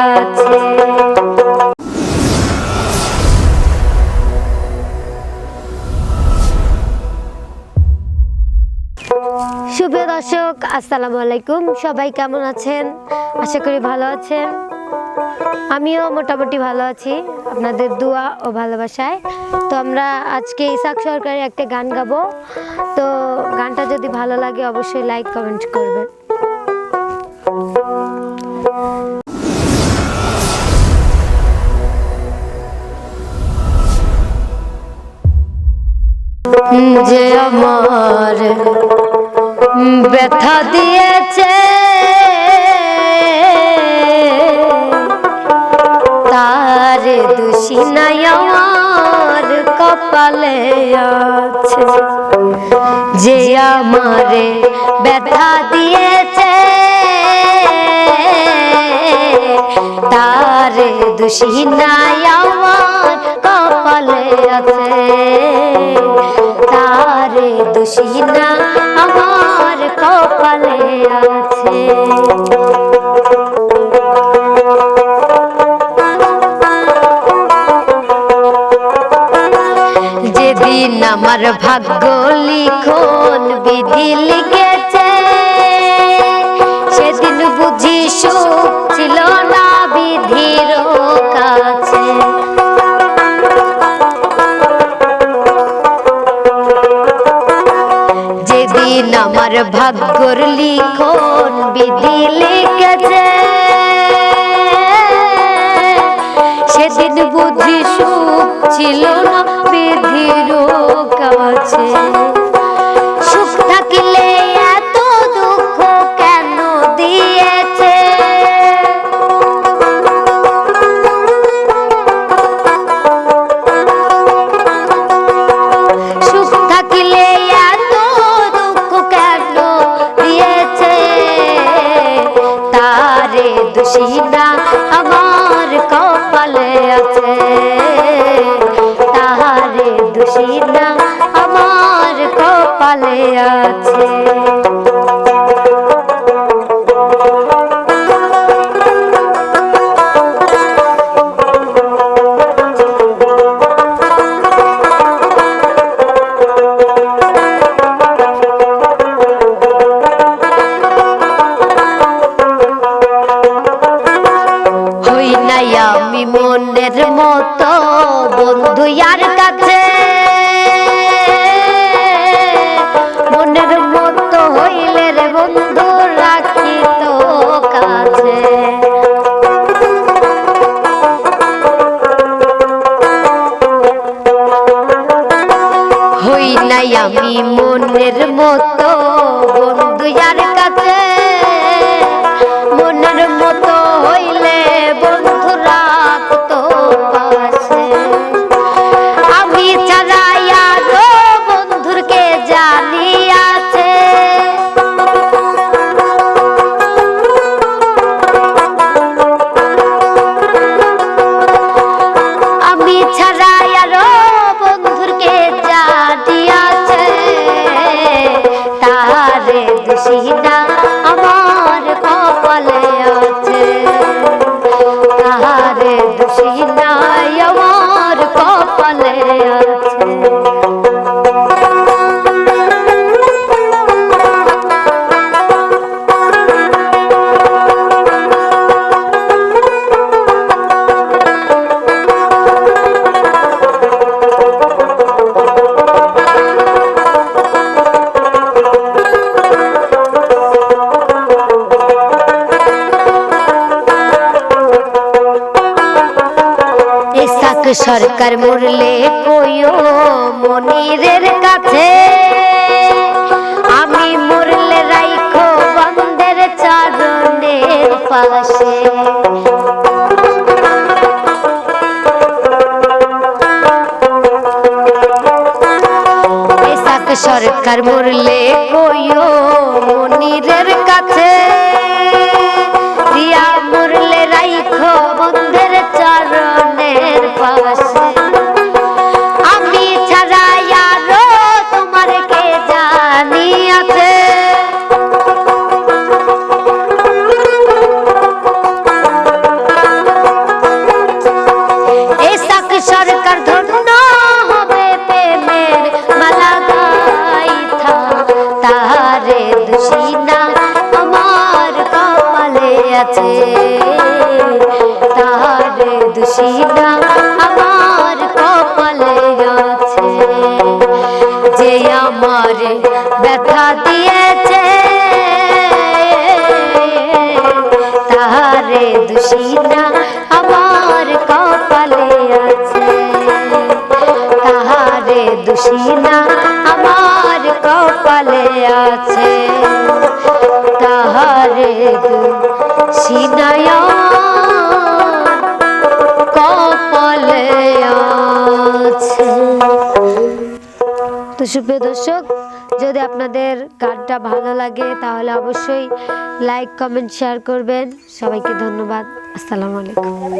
আছে। সুপ্রিয় দর্শক, আসসালামু আলাইকুম। সবাই কেমন আছেন? আশা করি ভালো আছেন। আমিও মোটামুটি ভালো আছি। আপনাদের দোয়া ও ভালোবাসায়। তো আমরা আজকে ইসাক সরকারের একটা গান গাবো। তো গানটা যদি ভালো লাগে, অবশ্যই লাইক, কমেন্ট করবেন। যে আমার ব্যথা দিয়েছে, তার দোষী নাই আমার কপালে আছে। যে আমারে ব্যথা দিয়েছে, তার দোষী নাই আমার কপালে আছে। তারে আমার কপালে আছে। যেদিন আমার ভাগ্য লিখন বিধি লিখেছে সেদিন বুঝি সুখ না আমার কপালে আছে। আমি মনের মতো বন্ধু আর কাছে। আর কাছে তাহারে সরকার মরলে কইও মনিরের কাছে। আমি মরলে রাইখো বন্ধের চরণের পাশে। সরকার মরলে কইও মনিরের কাছে। তাহারে দুশিনা আমার কপালে আছে যে আমার ব্যথা দিয়েছে তাহারে দুশিনা আমার কপালে আছে, তাহারে দুশিনা আমার কপালে আছে তাহারে আছে তো সুপ্রিয় দর্শক, যদি আপনাদের গানটা ভালো লাগে, তাহলে অবশ্যই লাইক কমেন্ট শেয়ার করবেন। সবাইকে ধন্যবাদ। আসসালামু আলাইকুম।